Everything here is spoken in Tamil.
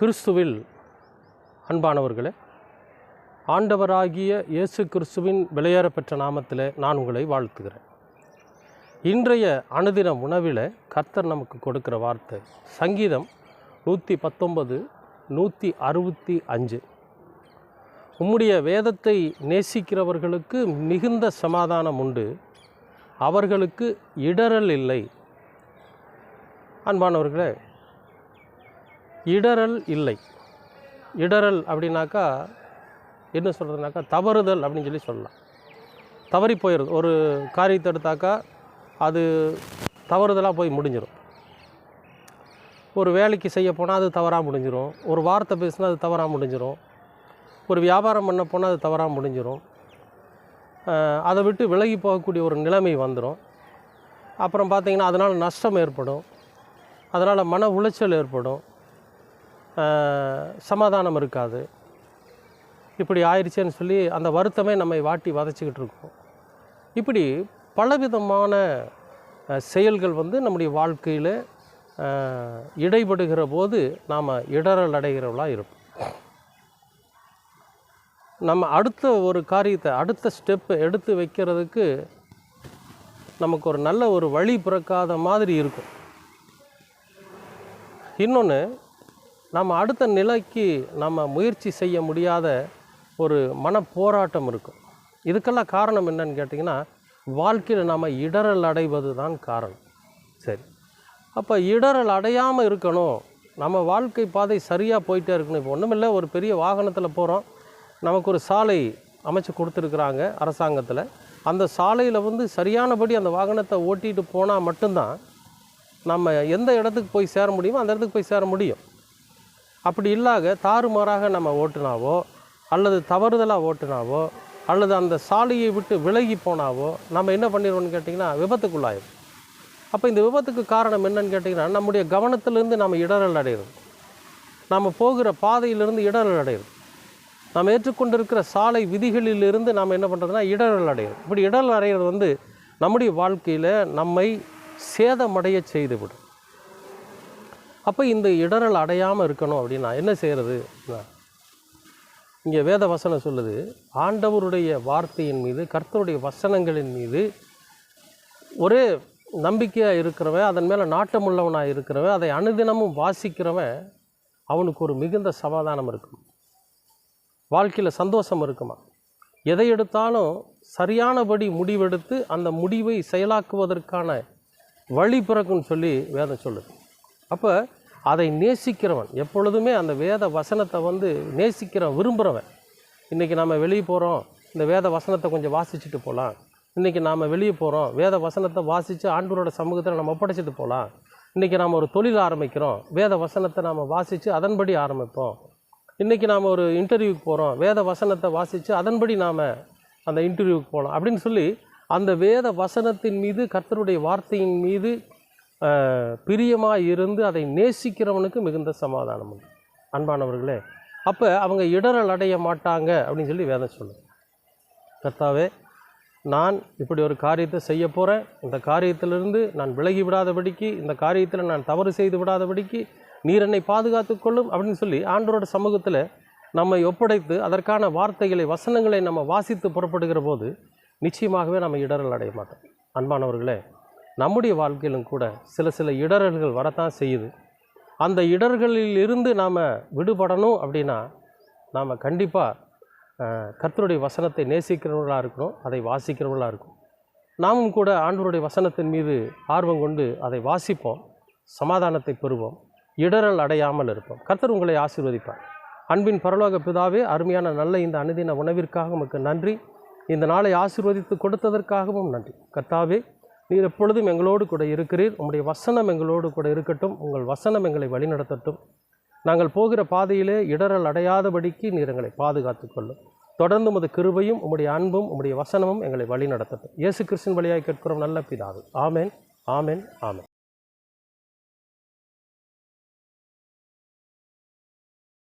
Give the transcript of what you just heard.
கிறிஸ்துவில் அன்பானவர்களே ஆண்டவராகிய இயேசு கிறிஸ்துவின் விலையேறப்பெற்ற நாமத்தில் நான் உங்களை வாழ்த்துகிறேன். இன்றைய அனுதின உணவில் கர்த்தர் நமக்கு கொடுக்கிற வார்த்தை சங்கீதம் நூற்றி பத்தொன்பது நூற்றி அறுபத்தி அஞ்சு உம்முடைய வேதத்தை நேசிக்கிறவர்களுக்கு மிகுந்த சமாதானம் உண்டு அவர்களுக்கு இடரல் இல்லை. அன்பானவர்களே இடரல் இல்லை. இடரல் அப்படின்னாக்கா என்ன சொல்கிறதுனாக்கா தவறுதல் அப்படின்னு சொல்லி சொல்லலாம். தவறி போயிடுது. ஒரு காரியத்தை எடுத்தாக்கா அது தவறுதலாக போய் முடிஞ்சிடும் ஒரு வேலைக்கு செய்ய போனால் அது தவறாக முடிஞ்சிடும் ஒரு வார்த்தை பேசினா அது தவறாக முடிஞ்சிடும் ஒரு வியாபாரம் பண்ண போனால் அது தவறாக முடிஞ்சிடும் அதை விட்டு விலகி போகக்கூடிய ஒரு நிலைமை வந்துடும் அப்புறம் பார்த்திங்கன்னா அதனால் நஷ்டம் ஏற்படும். அதனால் மன உளைச்சல் ஏற்படும். சமாதானம் இருக்காது. இப்படி ஆயிடுச்சேன்னு சொல்லி அந்த வருத்தமே நம்மை வாட்டி வதச்சிக்கிட்டு இருக்கோம். இப்படி பலவிதமான செயல்கள் வந்து நம்முடைய வாழ்க்கையில் இடைபடுகிற போது நாம் இடரல் அடைகிறவளாக இருப்போம். நம்ம அடுத்த ஒரு காரியத்தை அடுத்த ஸ்டெப்பு எடுத்து வைக்கிறதுக்கு நமக்கு ஒரு நல்ல ஒரு வழி பிறக்காத மாதிரி இருக்கும். இன்னொன்று நம்ம அடுத்த நிலைக்கு நம்ம முயற்சி செய்ய முடியாத ஒரு மனப்போராட்டம் இருக்கும். இதுக்கெல்லாம் காரணம் என்னன்னு கேட்டிங்கன்னா வாழ்க்கையில் நாம் இடரல் அடைவது தான் காரணம். சரி. அப்போ இடரல் அடையாமல் இருக்கணும். நம்ம வாழ்க்கை பாதை சரியாக போயிட்டே இருக்கணும். இப்போ ஒன்றுமில்லை ஒரு பெரிய வாகனத்தில் போகிறோம் நமக்கு ஒரு சாலை அமைச்சு கொடுத்துருக்குறாங்க அரசாங்கத்தில். அந்த சாலையில் வந்து சரியானபடி அந்த வாகனத்தை ஓட்டிகிட்டு போனால் மட்டும்தான் நம்ம எந்த இடத்துக்கு போய் சேர முடியுமோ அந்த இடத்துக்கு போய் சேர முடியும். அப்படி இல்லாத தாறுமாறாக நம்ம ஓட்டுனாவோ அல்லது தவறுதலாக ஓட்டுனாவோ அல்லது அந்த சாலையை விட்டு விலகி போனாவோ நம்ம என்ன பண்ணிடுவோம்னு கேட்டிங்கன்னா விபத்துக்குள்ளாயிடும் அப்போ இந்த விபத்துக்கு காரணம் என்னன்னு கேட்டிங்கன்னா நம்முடைய கவனத்திலேருந்து நம்ம இடரல் அடையிறது நாம் போகிற பாதையிலிருந்து இடரல் அடையிறது நாம் ஏற்றுக்கொண்டிருக்கிற சாலை விதிகளிலிருந்து நாம் என்ன பண்ணுறதுனா இடரல் அடையிறோம் இப்படி இடரல் அடைகிறது வந்து நம்முடைய வாழ்க்கையில் நம்மை சேதமடைய செய்துவிடும். அப்போ இந்த இடரல் அடையாமல் இருக்கணும் அப்படின்னா என்ன செய்கிறது இங்கே வேத வசனம் சொல்லுது ஆண்டவருடைய வார்த்தையின் மீது கர்த்தருடைய வசனங்களின் மீது ஒரே நம்பிக்கையாக இருக்கிறவன் அதன் மேலே நாட்டமுள்ளவனாக இருக்கிறவன் அதை அனுதினமும் வாசிக்கிறவன் அவனுக்கு ஒரு மிகுந்த சமாதானம் இருக்கும்? வாழ்க்கையில் சந்தோஷம் இருக்குமா? எதை எடுத்தாலும் சரியானபடி முடிவெடுத்து அந்த முடிவை செயலாக்குவதற்கான வழி பிறக்குன்னு சொல்லி வேதம் சொல்லுது. அப்போ அதை நேசிக்கிறவன் எப்பொழுதுமே அந்த வேத வசனத்தை வந்து நேசிக்கிறவன் விரும்புகிறவன் இன்றைக்கி நாம் வெளியே போகிறோம் இந்த வேத வசனத்தை கொஞ்சம் வாசிச்சுட்டு போகலாம் இன்றைக்கி நாம் வெளியே போகிறோம் வேத வசனத்தை வாசித்து ஆண்டவரோட சமூகத்தில் நம்ம ஒப்படைச்சிட்டு போகலாம் இன்றைக்கி நாம் ஒரு தொழில் ஆரம்பிக்கிறோம் வேத வசனத்தை நாம் வாசித்து அதன்படி ஆரம்பிப்போம். இன்றைக்கி நாம் ஒரு இன்டர்வியூக்கு போகிறோம் வேத வசனத்தை வாசித்து அதன்படி நாம் அந்த இன்டர்வியூக்கு போகலாம் அப்படின்னு சொல்லி அந்த வேத வசனத்தின் மீது கர்த்தருடைய வார்த்தையின் மீது பிரியமாக இருந்து அதை நேசிக்கிறவனுக்கு மிகுந்த சமாதானம் உண்டு. அன்பானவர்களே அப்போ அவங்க இடரல் அடைய மாட்டாங்க அப்படின்னு சொல்லி வேதம் சொல்லுது. கர்த்தாவே நான் இப்படி ஒரு காரியத்தை செய்ய போகிறேன் இந்த காரியத்திலிருந்து நான் விலகி விடாதபடிக்கு இந்த காரியத்தில் நான் தவறு செய்து விடாதபடிக்கு நீர் என்னை பாதுகாத்து கொள்ளும் அப்படின்னு சொல்லி ஆண்டவரோட சமூகத்தில் நம்மை ஒப்படைத்து அதற்கான வார்த்தைகளை வசனங்களை நம்ம வாசித்து புறப்படுகிற போது நிச்சயமாகவே நம்ம இடரல் அடைய மாட்டோம். அன்பானவர்களே நம்முடைய வாழ்க்கையிலும் கூட சில சில இடரல்கள் வரத்தான் செய்யுது. அந்த இடர்களில் இருந்து நாம் விடுபடணும் அப்படின்னா நாம் கண்டிப்பாக கர்த்தருடைய வசனத்தை நேசிக்கிறவர்களாக இருக்கணும் அதை வாசிக்கிறவர்களாக இருக்கும் நாமும் கூட ஆண்டவருடைய வசனத்தின் மீது ஆர்வம் கொண்டு அதை வாசிப்போம் சமாதானத்தை பெறுவோம் இடரல் அடையாமல் இருப்போம். கர்த்தர் உங்களை ஆசீர்வதிப்பார். அன்பின் பரலோக பிதாவே அருமையான நல்ல இந்த அனுதின உணவிற்காக உமக்கு நன்றி. இந்த நாளை ஆசீர்வதித்து கொடுத்ததற்காகவும் நன்றி. கர்த்தாவே நீர் எப்பொழுதும் எங்களோடு கூட இருக்கிறீர். உம்முடைய வசனம் எங்களோடு கூட இருக்கட்டும். உங்கள் வசனம் எங்களை வழிநடத்தட்டும். நாங்கள் போகிற பாதையிலே இடரல் அடையாதபடிக்கு நீர் எங்களை பாதுகாத்து கொள்ளும். தொடர்ந்து உமது கிருபையும் உம்முடைய அன்பும் உம்முடைய வசனமும் எங்களை வழிநடத்தட்டும். இயேசு கிறிஸ்தின் வழியாக கேட்கிறோம் நல்ல பிதாவே. ஆமேன் ஆமேன் ஆமேன்.